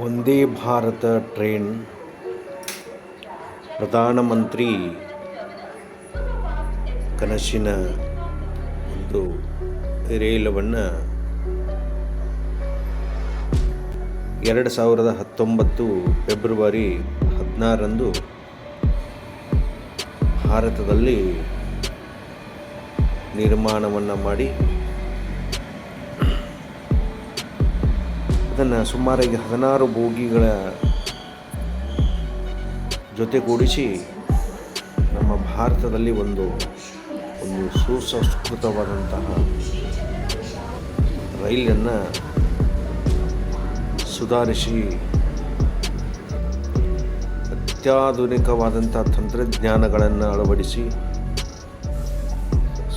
Vande Bharat train ಪ್ರಧಾನಮಂತ್ರಿ ಕನಸಿನ ಒಂದು ರೈಲವನ್ನು ಎರಡು ಸಾವಿರದ ಹತ್ತೊಂಬತ್ತು ಫೆಬ್ರವರಿ ಹದಿನಾರರಂದು ಭಾರತದಲ್ಲಿ ನಿರ್ಮಾಣವನ್ನು ಮಾಡಿ ಅದನ್ನು ಸುಮಾರಾಗಿ ಹದಿನಾರು ಬೋಗಿಗಳ ಜೊತೆಗೂಡಿಸಿ ನಮ್ಮ ಭಾರತದಲ್ಲಿ ಒಂದು ಒಂದು ಸುಸಂಸ್ಕೃತವಾದಂತಹ ರೈಲನ್ನು ಸುಧಾರಿಸಿ ಅತ್ಯಾಧುನಿಕವಾದಂಥ ತಂತ್ರಜ್ಞಾನಗಳನ್ನು ಅಳವಡಿಸಿ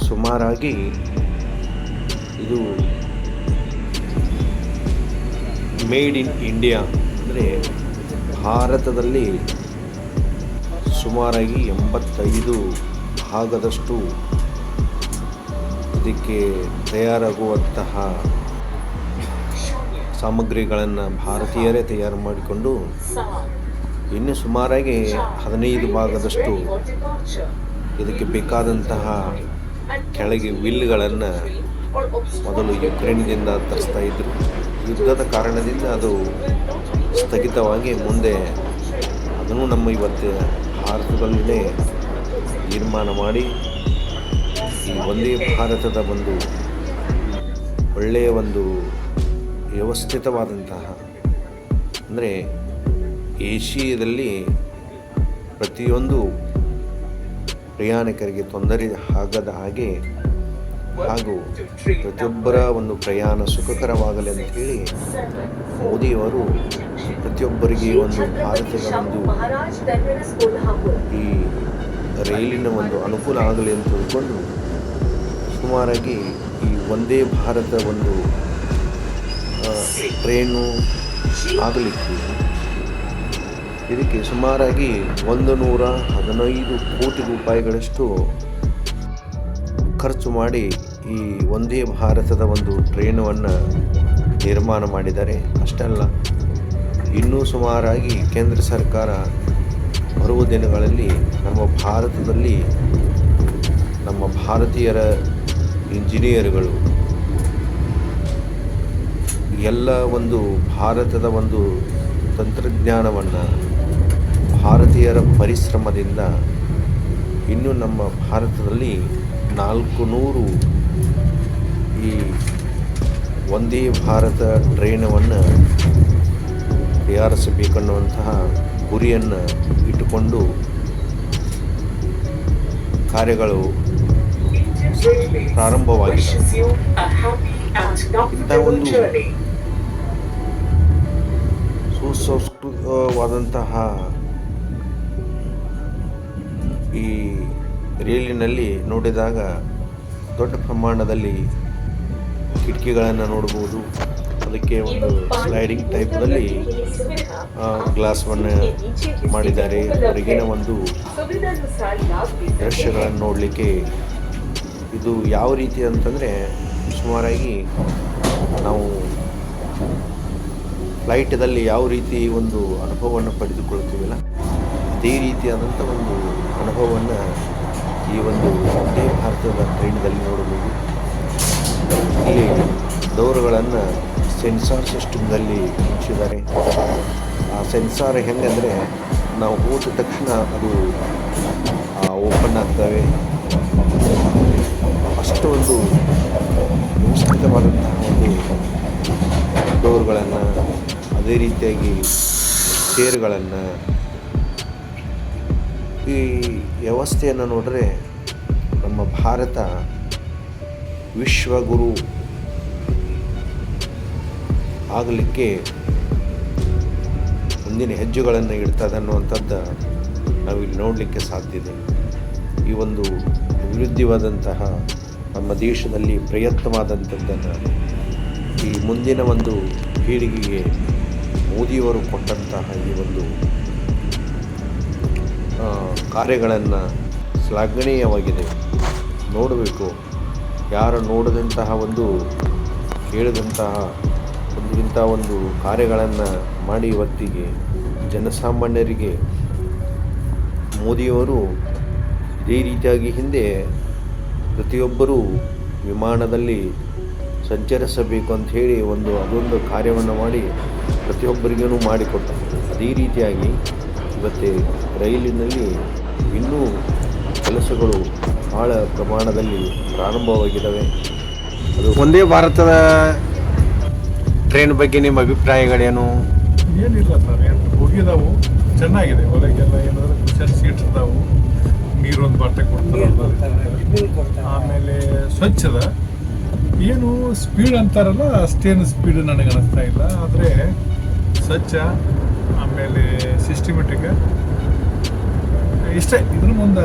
ಸುಮಾರಾಗಿ ಇದು ಮೇಡ್ ಇನ್ ಇಂಡಿಯಾ ಅಂದರೆ ಭಾರತದಲ್ಲಿ ಸುಮಾರಾಗಿ ಎಂಬತ್ತೈದು ಭಾಗದಷ್ಟು ಇದಕ್ಕೆ ತಯಾರಾಗುವಂತಹ ಸಾಮಗ್ರಿಗಳನ್ನು ಭಾರತೀಯರೇ ತಯಾರು ಮಾಡಿಕೊಂಡು ಇನ್ನು ಸುಮಾರಾಗಿ ಹದಿನೈದು ಭಾಗದಷ್ಟು ಇದಕ್ಕೆ ಬೇಕಾದಂತಹ ಕೆಳಗೆ ವಿಲ್ಗಳನ್ನು ಮೊದಲು ಯುಕ್ರೇನ್ದಿಂದ ತರಿಸ್ತಾ ಇದ್ದರು ಯುದ್ಧದ ಕಾರಣದಿಂದ ಅದು ಸ್ಥಗಿತವಾಗಿ ಮುಂದೆ ಅದನ್ನು ನಮ್ಮ ಇವತ್ತು ಭಾರತದಲ್ಲೇ ನಿರ್ಮಾಣ ಮಾಡಿ ಈ ಒಂದೇ ಭಾರತದ ಒಂದು ಒಳ್ಳೆಯ ಒಂದು ವ್ಯವಸ್ಥಿತವಾದಂತಹ, ಅಂದರೆ ಏಷ್ಯಾದಲ್ಲಿ ಪ್ರತಿಯೊಂದು ಪ್ರಯಾಣಿಕರಿಗೆ ತೊಂದರೆ ಆಗದ ಹಾಗೆ ಹಾಗೂ ಪ್ರತಿಯೊಬ್ಬರ ಒಂದು ಪ್ರಯಾಣ ಸುಖಕರವಾಗಲಿ ಅಂತ ಹೇಳಿ ಮೋದಿಯವರು ಪ್ರತಿಯೊಬ್ಬರಿಗೆ ಒಂದು ಭಾರತದ ಒಂದು ಈ ರೈಲಿನ ಒಂದು ಅನುಕೂಲ ಆಗಲಿ ಅಂತ ತಿಳ್ಕೊಂಡು ಸುಮಾರಾಗಿ ಈ ಒಂದೇ ಭಾರತ ಒಂದು ಟ್ರೈನು ಆಗಲಿಕ್ಕೆ ಇದಕ್ಕೆ ಸುಮಾರಾಗಿ ಒಂದು ನೂರ ಹದಿನೈದು ಕೋಟಿ ರೂಪಾಯಿಗಳಷ್ಟು ಖರ್ಚು ಮಾಡಿ ಈ ಒಂದೇ ಭಾರತದ ಒಂದು ಟ್ರೈನನ್ನು ನಿರ್ಮಾಣ ಮಾಡಿದ್ದಾರೆ. ಅಷ್ಟಲ್ಲ, ಇನ್ನೂ ಸುಮಾರಾಗಿ ಕೇಂದ್ರ ಸರ್ಕಾರ ಬರುವ ದಿನಗಳಲ್ಲಿ ನಮ್ಮ ಭಾರತದಲ್ಲಿ ನಮ್ಮ ಭಾರತೀಯರ ಇಂಜಿನಿಯರ್ಗಳು, ಎಲ್ಲ ಒಂದು ಭಾರತದ ಒಂದು ತಂತ್ರಜ್ಞಾನವನ್ನು ಭಾರತೀಯರ ಪರಿಶ್ರಮದಿಂದ ಇನ್ನು ನಮ್ಮ ಭಾರತದಲ್ಲಿ ನಾಲ್ಕು ನೂರು ಈ ಒಂದೇ ಭಾರತ ಟ್ರೈನವನ್ನು ತಯಾರಿಸಬೇಕನ್ನುವಂತಹ ಗುರಿಯನ್ನು ಇಟ್ಟುಕೊಂಡು ಕಾರ್ಯಗಳು ಪ್ರಾರಂಭವಾಗಿದೆ ಇಂಥ ಒಂದು ಸುಸಂಸ್ಕೃತವಾದಂತಹ ಈ ರೈಲಿನಲ್ಲಿ ನೋಡಿದಾಗ ದೊಡ್ಡ ಪ್ರಮಾಣದಲ್ಲಿ ಕಿಟಕಿಗಳನ್ನು ನೋಡಬಹುದು ಅದಕ್ಕೆ ಒಂದು ಸ್ಲೈಡಿಂಗ್ ಟೈಪ್ನಲ್ಲಿ ಗ್ಲಾಸನ್ನು ಮಾಡಿದ್ದಾರೆ. ಹೊರಗಿನ ಒಂದು ದೃಶ್ಯಗಳನ್ನು ನೋಡಲಿಕ್ಕೆ ಇದು ಯಾವ ರೀತಿ ಅಂತಂದರೆ ಸುಮಾರಾಗಿ ನಾವು ಫ್ಲೈಟದಲ್ಲಿ ಯಾವ ರೀತಿ ಒಂದು ಅನುಭವವನ್ನು ಪಡೆದುಕೊಳ್ತೀವಲ್ಲ ಅದೇ ರೀತಿಯಾದಂಥ ಒಂದು ಅನುಭವವನ್ನು ಈ ಒಂದು ವಂದೇ ಭಾರತದ ಟ್ರೈನ್ದಲ್ಲಿ ನೋಡಬಹುದು. ಇಲ್ಲಿ ಡೋರ್ಗಳನ್ನು ಸೆನ್ಸಾರ್ ಸಿಸ್ಟಮ್ನಲ್ಲಿ ಮುಚ್ಚಿದ್ದಾರೆ. ಆ ಸೆನ್ಸಾರ್ ಹೆಂಗಂದರೆ ನಾವು ಹೋದ ತಕ್ಷಣ ಅದು ಓಪನ್ ಆಗ್ತವೆ. ಅಷ್ಟೊಂದು ಒಂದು ಒಂದು ಡೋರ್ಗಳನ್ನು, ಅದೇ ರೀತಿಯಾಗಿ ಚೇರ್ಗಳನ್ನು, ಈ ವ್ಯವಸ್ಥೆಯನ್ನು ನೋಡಿದ್ರೆ ನಮ್ಮ ಭಾರತ ವಿಶ್ವಗುರು ಆಗಲಿಕ್ಕೆ ಮುಂದಿನ ಹೆಜ್ಜೆಗಳನ್ನು ಇಡ್ತದೆ ಅನ್ನುವಂಥದ್ದು ನಾವಿಲ್ಲಿ ನೋಡಲಿಕ್ಕೆ ಸಾಧ್ಯ ಇದೆ. ಈ ಒಂದು ಅಭಿವೃದ್ಧಿವಾದಂತಹ ನಮ್ಮ ದೇಶದಲ್ಲಿ ಪ್ರಯತ್ನವಾದಂಥದ್ದನ್ನು ಈ ಮುಂದಿನ ಒಂದು ಪೀಳಿಗೆಗೆ ಮೋದಿಯವರು ಕೊಟ್ಟಂತಹ ಈ ಒಂದು ಕಾರ್ಯಗಳನ್ನು ಶ್ಲಾಘನೀಯವಾಗಿದೆ. ನೋಡಬೇಕು. ಯಾರು ನೋಡಿದಂತಹ ಒಂದು, ಕೇಳಿದಂತಹ ಒಂದು ಇಂಥ ಒಂದು ಕಾರ್ಯಗಳನ್ನು ಮಾಡಿ ಇವತ್ತಿಗೆ ಜನಸಾಮಾನ್ಯರಿಗೆ, ಮೋದಿಯವರು ಇದೇ ರೀತಿಯಾಗಿ ಹಿಂದೆ ಪ್ರತಿಯೊಬ್ಬರೂ ವಿಮಾನದಲ್ಲಿ ಸಂಚರಿಸಬೇಕು ಅಂತ ಹೇಳಿ ಒಂದು ಅದೊಂದು ಕಾರ್ಯವನ್ನು ಮಾಡಿ ಪ್ರತಿಯೊಬ್ಬರಿಗೂ ಮಾಡಿಕೊಟ್ಟರು. ಅದೇ ರೀತಿಯಾಗಿ ಇವತ್ತೇ ರೈಲಿನಲ್ಲಿ ಇನ್ನೂ ಕೆಲಸಗಳು ಭಾಳ ಪ್ರಮಾಣದಲ್ಲಿ ಪ್ರಾರಂಭವಾಗಿದ್ದಾವೆ. ಅದು ಒಂದೇ ಭಾರತದ ಟ್ರೈನ್ ಬಗ್ಗೆ ನಿಮ್ಮ ಅಭಿಪ್ರಾಯಗಳೇನು? ಏನಿಲ್ಲ ಸರ್ ಏನು ಹೋಗಿದಾವು ಚೆನ್ನಾಗಿದೆ ಒಳಗೆಲ್ಲ ಏನಾದರೂ ಕುಶನ್ ಸೀಟ್ ಇದಾವು ನೀರೊಂದು ಬಾಟೆ ಕೊಡ್ತಾರೆ ಆಮೇಲೆ ಸ್ವಚ್ಛದ ಏನು ಸ್ಪೀಡ್ ಅಂತಾರಲ್ಲ ಅಷ್ಟೇನು ಸ್ಪೀಡ್ ನನಗೆ ಅನಿಸ್ತಾ ಇಲ್ಲ. ಆದರೆ ಸ್ವಚ್ಛ ಆಮೇಲೆ ಸಿಸ್ಟಮೆಟಿಕ್ ಇಷ್ಟೇ ಇದ್ರ ಮುಂದೆ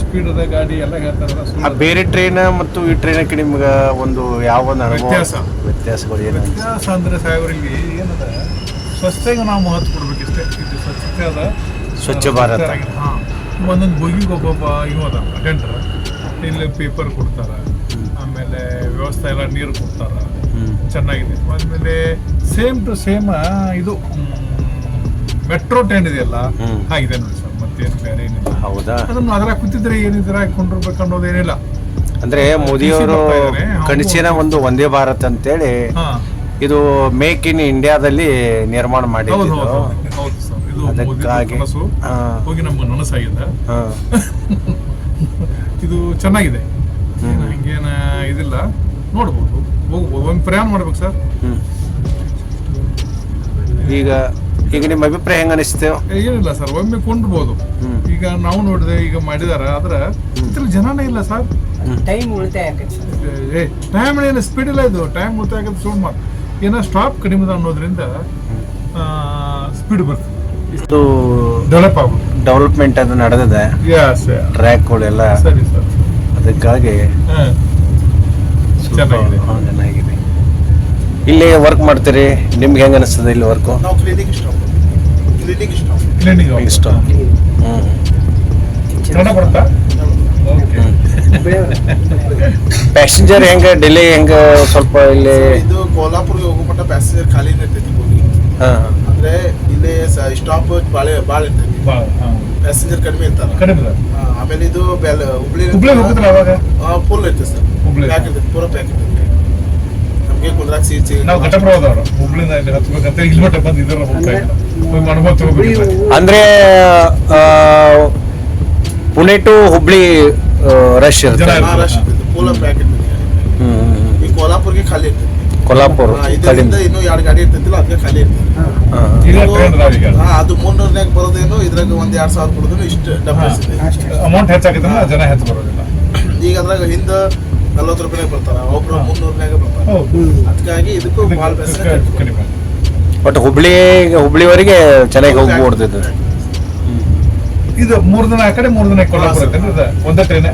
ಸ್ಪೀಡ್ ಅದ ಗಾಡಿ ಎಲ್ಲ ಹೇಳ್ತಾರಲ್ಲ ಆ ಬೇರೆ ಟ್ರೈನ್ ಮತ್ತು ಈ ಟ್ರೈನಕ್ಕೆ ನಿಮ್ಗೆ ಒಂದು ಯಾವ ಒಂದು ಅನುಭವ ವ್ಯತ್ಯಾಸ. ವ್ಯತ್ಯಾಸಗಳು ಏನು? ವ್ಯತ್ಯಾಸ ಅಂದ್ರೆ ಸಾಹೇಬ್ರಿಗೆ ಏನದ ಸ್ವಚ್ಛತೆಗೆ ನಾವು ಮಹತ್ವ ಕೊಡ್ಬೇಕಿಷ್ಟೇ. ಇದು ಸ್ವಚ್ಛತೆ ಅದ ಸ್ವಚ್ಛ ಭಾರತ. ಹಾಂ. ಒಂದೊಂದು ಬೋಗಿಗೆ ಒಬ್ಬೊಬ್ಬ ಇವ ಅದ ಅಟೆಂಡರ್ ಇಲ್ಲಿ ಪೇಪರ್ ಕೊಡ್ತಾರೆ. ಆಮೇಲೆ ವ್ಯವಸ್ಥೆ ಎಲ್ಲ ನೀರು ಕೊಡ್ತಾರ. ಚೆನ್ನಾಗಿದೆ. ಆಮೇಲೆ ಸೇಮ್ ಟು ಸೇಮ್ ಇದು ಮೆಟ್ರೋ ಟ್ರೈನ್ ಇದೆಯಲ್ಲ ಆಗಿದೆ ಹಾಗಿದೆ ನೋಡಿ. ಸರ್ ಮತ್ತೇನು ಬೇರೆ ಏನಿಲ್ಲ ಹೌದಾ ಅದನ್ನು ಅದರ ಕೂತಿದ್ರೆ ಏನಿದ್ರ ಕೊಂಡಿರ್ಬೇಕು ಅನ್ನೋದೇನಿಲ್ಲ ಅಂದ್ರೆ ಮೋದಿಯವರು. ಕನಸಿನ ಒಂದು ಒಂದೇ ಭಾರತ್ ಅಂತೇಳಿ ಹೇಳಿ ಇದು ಮೇಕ್ ಇನ್ ಇಂಡಿಯಾದಲ್ಲಿ ನಿರ್ಮಾಣ ಮಾಡಿ ಹೌದು ಹೌದು ಹೌದು. ಸರ್. ಇದು ಮೋದಿ ಅದಕ್ಕಾಗಿ ಕನಸು ಹಾ, ಹೋಗಿ ನಮ್ಮ ನನಸಾಗಿದೆ. ಇದು ಚೆನ್ನಾಗಿದೆ. ಏನು ಹಿಂಗೇನ ಇದಿಲ್ಲ. ನೋಡ್ಬೋದು. ಹೋಗ್ಬೋದು. ಒಂದು ಪ್ರಯಾಣ ಮಾಡ್ಬೇಕು ಸರ್. ಈಗ ಈಗ ನಿಮ್ಮ ಅಭಿಪ್ರಾಯ ಹೆಂಗ ಅನಿಸ್ತು? ಏನಿಲ್ಲ ಸರ್ ಒಮ್ಮೆ ಕೊಂಡ್ಬೋದು. ಈಗ ನಾವು ನೋಡಿದೆ ಈಗ ಮಾಡಿದಾರ ಆದ್ರೆ ಇದ್ರಲ್ಲಿ ಜನನೇ ಇಲ್ಲ ಸರ್. ಟೈಮ್ ಉಳಿತಾಯ ಏ ಟೈಮ್ ಏನು ಸ್ಪೀಡ್ ಇಲ್ಲ ಇದು. ಟೈಮ್ ಉಳಿತಾಯ ಆಗತ್ತೆ ಸುಮ್ಮ ಏನ ಸ್ಟಾಪ್ ಕಡಿಮೆ ಅದ ಅನ್ನೋದ್ರಿಂದ ಸ್ಪೀಡ್ ಬರ್ತದೆ. ಇದು ಡೆವಲಪ್ ಆಗುತ್ತೆ. ಡೆವಲಪ್ಮೆಂಟ್ ಅದು ನಡೆದಿದೆ. ಯಸ್ ಟ್ರ್ಯಾಕ್ಗಳೆಲ್ಲ ಸರಿ ಸರ್. ಅದಕ್ಕಾಗಿ ಚೆನ್ನಾಗಿದೆ. ಇಲ್ಲಿ ವರ್ಕ್ ಮಾಡ್ತೀರಿ? ನಿಮ್ಗೆ ಹೆಂಗ ಅನಿಸ್ತದೆ ಇಲ್ಲಿ ವರ್ಕು ನಾವು clinic staff clinic staff cleaning ಇಷ್ಟ. ಹ್ಮ್. ಕನ್ನಡ ಬರುತ್ತಾ ಓಕೆ. ಪ್ಯಾಸೆಂಜರ್ ಹೆಂಗ ಡಿಲೇ ಹೆಂಗ ಸ್ವಲ್ಪ ಇಲ್ಲಿ? ಇದು ಕೋಲಾಪುರ್ಗೆ ಹೋಗೋ ಮಟ್ಟ ಪ್ಯಾಸೆಂಜರ್ ಖಾಲಿ ಇರ್ತೈತಿ ಹೋಗಿ. ಹಾ. ಅಂದ್ರೆ ಇಲ್ಲಿ ಸ್ಟಾಪ್ ಬಾಳೆ ಭಾಳ ಇರ್ತೈತಿ ಭಾಳ ಹಾಂ. ಪ್ಯಾಸೆಂಜರ್ ಕಡಿಮೆ ಇರ್ತಾರ ಕಡಿಮೆ ಆಮೇಲೆ ಇದು ಬೆಲ್ ಹುಬ್ಳಿ ಹುಬ್ಳಿ ಹೋಗುತ್ತಲ್ಲ ಅವಾಗ? ಫುಲ್ ಇರ್ತೈತೆ ಸರ್. ಹುಬ್ಳಿ. ಪ್ಯಾಕ್ ಇರ್ತೈತಿ ಪೂರ ಪ್ಯಾಕ್ ಇರ್ತೈತಿ. ನಮಗೆ ಕುಂದ್ರಾಕ್ ಸೀಟ್ ಸಿಗ ನಾವು ಘಟಪ್ರವಾದವರು. ಹುಬ್ಳಿಂದ ಇಲ್ಲಿ ಹತ್ಬೇಕಂತ ಇಲ್ಲಿ ಮಟ್ಟ ಬಂದು ಇದರ ಹೋಗ್ತಾ ಇಲ್ಲ ಹೋಗಿ ಅನುಭವ ತಗೋಬೇಕಿಲ್ಲ ಅಂದ್ರೆ ಪುಣೆ ಟು ಹುಬ್ಳಿ ರಶ್ ಇರುತ್ತೆ. ಹ್ಮ್. ಈ ಕೋಲ್ಹಾಪುರ್ಗೆ ಖಾಲಿ ಇರ್ತೈತಿ ಇದರಿಂದ ಇನ್ನೂ ಎರಡು ಗಾಡಿ ಇರ್ತೈತಿಲ್ಲ ಅದಕ್ಕೆ ಖಾಲಿ ಇರ್ತೈತಿ ಅದು ಮುನ್ನೂರ್ನಾಗ ಬರೋದೇನು ಇದ್ರಾಗ ಒಂದ್ ಎರಡ್ ಸಾವಿರ ಕೊಡೋದೇನು ಇಷ್ಟು ಅಮೌಂಟ್ ಹೆಚ್ಚಾಗಿದೆ ಜನ ಹೆಚ್ಚು ಬರೋದಿಲ್ಲ. ಈಗ ಅದ್ರಾಗ ಹಿಂದ ನಲ್ವತ್ತು ರೂಪಾಯಿನಾಗ ಬರ್ತಾರ ಒಬ್ರು. ಮುನ್ನೂರ್ನಾಗ ಬರ್ತಾರ. ಹೌದು. ಅದಕ್ಕಾಗಿ ಇದಕ್ಕೂ ಭಾಳ ಬೇಸರ ಕಡಿಮೆ. ಬಟ್ ಹುಬ್ಳಿ ಹುಬ್ಳಿವರೆಗೆ ಚೆನ್ನಾಗಿ ಹೋಗ್ಬಿಡ್ತಿದ್ದು ಇದು. ಮೂರು ದಿನ ಆ ಕಡೆ ಮೂರು ದಿನ ಕೊಲ್ಲಾಪುರ ಐತೆ ಇದು ಒಂದೇ ಟ್ರೈನ್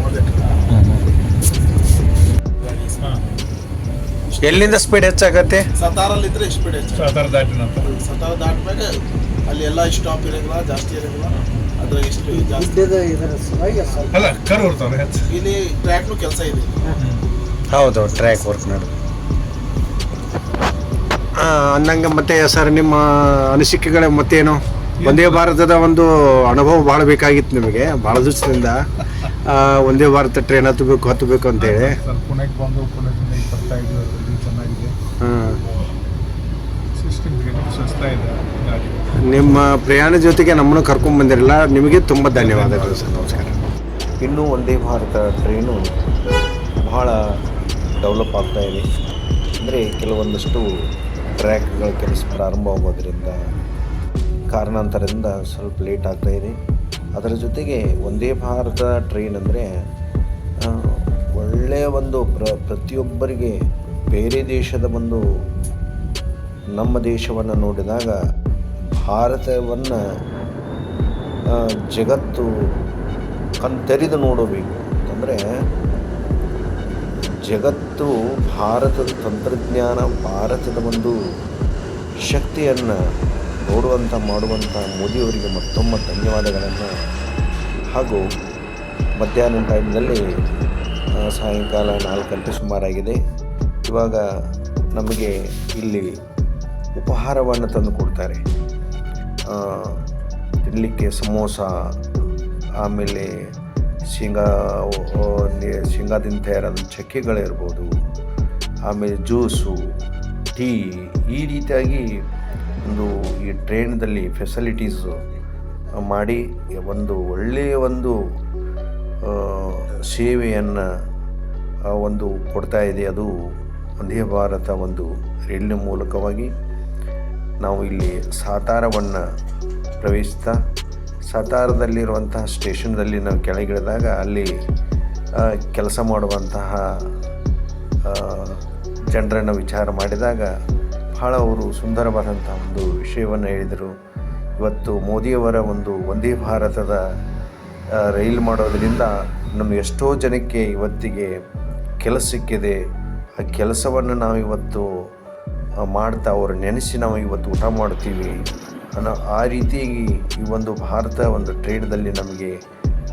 ಎಲ್ಲಿಂದ ಸ್ಪೀಡ್ ಹೆಚ್ಚಾಗತ್ತೆ? ಸತಾರಲ್ಲಿ ಇದ್ರೆ ಸ್ಪೀಡ್ ಹೆಚ್ಚು ಸತಾರ ದಾಟಿನ ಅಂತ ಸತಾರ ದಾಟ್ಮೇಲೆ ಅಲ್ಲಿ ಎಲ್ಲ ಸ್ಟಾಪ್ ಇರಂಗಿಲ್ಲ ಜಾಸ್ತಿ ಇರಂಗಿಲ್ಲ. ಅದ್ರಾಗ ಎಷ್ಟು ಜಾಸ್ತಿ. ಅಲ್ಲ ಕರ್ ಬರ್ತಾವ್ರೆ ಹೆಚ್ಚು ಇಲ್ಲಿ ಟ್ರ್ಯಾಕ್ನು ಕೆಲಸ ಇದೆ. ಹೌದು ಟ್ರ್ಯಾಕ್ ವರ್ಕ್ ನಡು ಅಂದಂಗೆ ಮತ್ತೆ ಸರ್ ನಿಮ್ಮ ಅನಿಸಿಕೆಗಳ ಮತ್ತೇನು? ಒಂದೇ ಭಾರತದ ಒಂದು ಅನುಭವ ಭಾಳ ಬೇಕಾಗಿತ್ತು ನಿಮಗೆ ಭಾಳ ದಿವಸದಿಂದ ಒಂದೇ ಭಾರತ ಟ್ರೈನ್ ಹತ್ತಬೇಕು ಹತ್ತಬೇಕು ಅಂತೇಳಿ. ಪುಣೆಗೆ ಬಂದು ಪುಣೆದಿಂದ ಇದ್ದೀವಿ ಚೆನ್ನಾಗಿದೆ. ಹಾಂ ಸಿಸ್ಟಮ್ ಸ್ವಸ್ಥ ಇದೆ ಗಾಡಿ ನಿಮ್ಮ ಪ್ರಯಾಣ ಜೊತೆಗೆ ನಮ್ಮನ್ನು ಕರ್ಕೊಂಡ್ ಬಂದಿರಲ್ಲ, ನಿಮಗೆ ತುಂಬ ಧನ್ಯವಾದಗಳು ಸರ್. ನಮಸ್ಕಾರ. ಇನ್ನೂ ಒಂದೇ ಭಾರತ ಟ್ರೈನು ಬಹಳ ಡೆವಲಪ್ ಆಗ್ತಾ ಇದೆ. ಅಂದರೆ ಕೆಲವೊಂದಷ್ಟು ಟ್ರ್ಯಾಕ್ಗಳ ಕೆಲಸ ಪ್ರಾರಂಭವಾಗೋದ್ರಿಂದ ಕಾರಣಾಂತರದಿಂದ ಸ್ವಲ್ಪ ಲೇಟ್ ಆಗ್ತಾ ಇದೆ. ಅದರ ಜೊತೆಗೆ ಒಂದೇ ಭಾರತ ಟ್ರೈನ್ ಅಂದರೆ ಒಳ್ಳೆಯ ಒಂದು ಪ್ರ, ಪ್ರತಿಯೊಬ್ಬರಿಗೆ ಬೇರೆ ದೇಶದ ಒಂದು ನಮ್ಮ ದೇಶವನ್ನು ನೋಡಿದಾಗ ಭಾರತವನ್ನು ಜಗತ್ತು ಕಣ್ತೆರೆದು ನೋಡಬೇಕು ಅಂತಂದರೆ ಜಗತ್ತು ಭಾರತದ ತಂತ್ರಜ್ಞಾನ, ಭಾರತದ ಒಂದು ಶಕ್ತಿಯನ್ನು ನೋಡುವಂಥ ಮಾಡುವಂಥ ಮೋದಿಯವರಿಗೆ ಮತ್ತೊಮ್ಮೆ ಧನ್ಯವಾದಗಳನ್ನು ಹಾಗೂ ಮಧ್ಯಾಹ್ನ ಟೈಮ್ನಲ್ಲಿ ಸಾಯಂಕಾಲ ನಾಲ್ಕು ಗಂಟೆ ಸುಮಾರಾಗಿದೆ. ಇವಾಗ ನಮಗೆ ಇಲ್ಲಿ ಉಪಹಾರವನ್ನು ತಂದು ಕೊಡ್ತಾರೆ. ತಿನ್ನಲಿಕ್ಕೆ ಸಮೋಸ, ಆಮೇಲೆ ಶೇಂಗಾ ಶೇಂಗಾದಿಂದ ತಯಾರಾದ ಚಕ್ಕೆಗಳಿರ್ಬೋದು, ಆಮೇಲೆ ಜ್ಯೂಸು, ಟೀ, ಈ ರೀತಿಯಾಗಿ ಒಂದು ಈ ಟ್ರೈನ್ದಲ್ಲಿ ಫೆಸಿಲಿಟೀಸು ಮಾಡಿ ಒಂದು ಒಳ್ಳೆಯ ಒಂದು ಸೇವೆಯನ್ನು ಒಂದು ಕೊಡ್ತಾ ಇದೆ. ಅದು ವಂದೇ ಭಾರತ ಒಂದು ರೈಲಿನ ಮೂಲಕವಾಗಿ ನಾವು ಇಲ್ಲಿ ಸಾತಾರವನ್ನು ಪ್ರವೇಶಿಸ್ತಾ, ಸಾತಾರದಲ್ಲಿರುವಂತಹ ಸ್ಟೇಷನ್ದಲ್ಲಿ ನಾವು ಕೆಳಗಿಳಿದಾಗ ಅಲ್ಲಿ ಕೆಲಸ ಮಾಡುವಂತಹ ಜನರನ್ನು ವಿಚಾರ ಮಾಡಿದಾಗ ಬಹಳ ಅವರು ಸುಂದರವಾದಂಥ ಒಂದು ವಿಷಯವನ್ನು ಹೇಳಿದರು. ಇವತ್ತು ಮೋದಿಯವರ ಒಂದು ಒಂದೇ ಭಾರತದ ರೈಲ್ ಮಾಡೋದರಿಂದ ನಮ್ಮ ಎಷ್ಟೋ ಜನಕ್ಕೆ ಇವತ್ತಿಗೆ ಕೆಲಸ ಸಿಕ್ಕಿದೆ. ಆ ಕೆಲಸವನ್ನು ನಾವು ಇವತ್ತು ಮಾಡ್ತಾ ಅವ್ರ ನೆನೆಸಿ ನಾವು ಇವತ್ತು ಊಟ ಮಾಡ್ತೀವಿ ಅನ್ನೋ ಆ ರೀತಿ ಈ ಒಂದು ಭಾರತ ಒಂದು ಟ್ರೇಡ್ದಲ್ಲಿ ನಮಗೆ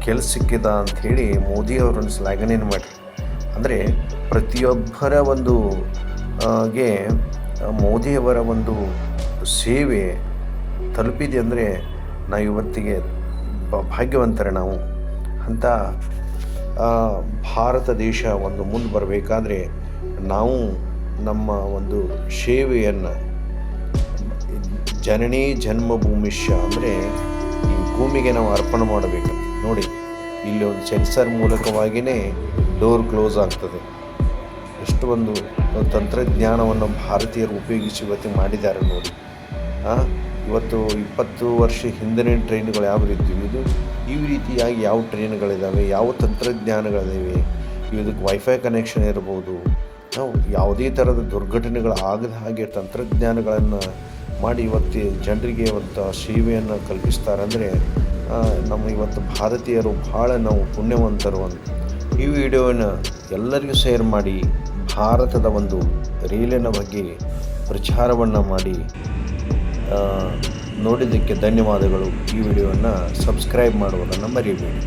ಕೆಲಸ ಸಿಕ್ಕಿದ ಅಂಥೇಳಿ ಮೋದಿಯವರನ್ನು ಶ್ಲಾಘನೆಯನ್ನು ಮಾಡಿ. ಅಂದರೆ ಪ್ರತಿಯೊಬ್ಬರ ಒಂದು ಗೆ ಮೋದಿಯವರ ಒಂದು ಸೇವೆ ತಲುಪಿದೆ ಅಂದರೆ ನಾವು ಇವತ್ತಿಗೆ ಭಾಗ್ಯವಂತರೆ ನಾವು. ಅಂತ ಭಾರತ ದೇಶ ಒಂದು ಮುಂದೆ ಬರಬೇಕಾದ್ರೆ ನಾವು ನಮ್ಮ ಒಂದು ಸೇವೆಯನ್ನು ಜನನೇ ಜನ್ಮಭೂಮಿಷ್ಯ ಅಂದರೆ ಈ ಭೂಮಿಗೆ ನಾವು ಅರ್ಪಣೆ ಮಾಡಬೇಕು. ನೋಡಿ, ಇಲ್ಲಿ ಒಂದು ಸೆನ್ಸರ್ ಮೂಲಕವಾಗಿಯೇ ಡೋರ್ ಕ್ಲೋಸ್ ಆಗ್ತದೆ. ಎಷ್ಟು ಒಂದು ತಂತ್ರಜ್ಞಾನವನ್ನು ಭಾರತೀಯರು ಉಪಯೋಗಿಸಿ ಇವತ್ತು ಮಾಡಿದ್ದಾರೆ ನೋಡಿ. ಇವತ್ತು ಇಪ್ಪತ್ತು ವರ್ಷ ಹಿಂದಿನ ಟ್ರೈನ್ಗಳು ಯಾವ ರೀತಿ ಇದು ಈ ರೀತಿಯಾಗಿ ಯಾವ ಟ್ರೈನ್ಗಳಿದ್ದಾವೆ ಯಾವ ತಂತ್ರಜ್ಞಾನಗಳಿದ್ದಾವೆ ಇದಕ್ಕೆ ವೈಫೈ ಕನೆಕ್ಷನ್ ಇರ್ಬೋದು ನಾವು ಯಾವುದೇ ಥರದ ದುರ್ಘಟನೆಗಳು ಆಗದ ಹಾಗೆ ತಂತ್ರಜ್ಞಾನಗಳನ್ನು ಮಾಡಿ ಇವತ್ತು ಜನರಿಗೆ ಒಂದು ಸೇವೆಯನ್ನು ಕಲ್ಪಿಸ್ತಾರೆ ಅಂದರೆ ನಮ್ಮ ಇವತ್ತು ಭಾರತೀಯರು ಭಾಳ ನಾವು ಪುಣ್ಯವಂತರು ಅಂತ. ಈ ವಿಡಿಯೋನ ಎಲ್ಲರಿಗೂ ಶೇರ್ ಮಾಡಿ, ಭಾರತದ ಒಂದು ರೈಲಿನ ಬಗ್ಗೆ ಪ್ರಚಾರವನ್ನು ಮಾಡಿ ನೋಡಿದ್ದಕ್ಕೆ ಧನ್ಯವಾದಗಳು. ಈ ವಿಡಿಯೋವನ್ನು ಸಬ್ಸ್ಕ್ರೈಬ್ ಮಾಡುವುದನ್ನು ಮರಿಬೇಡಿ.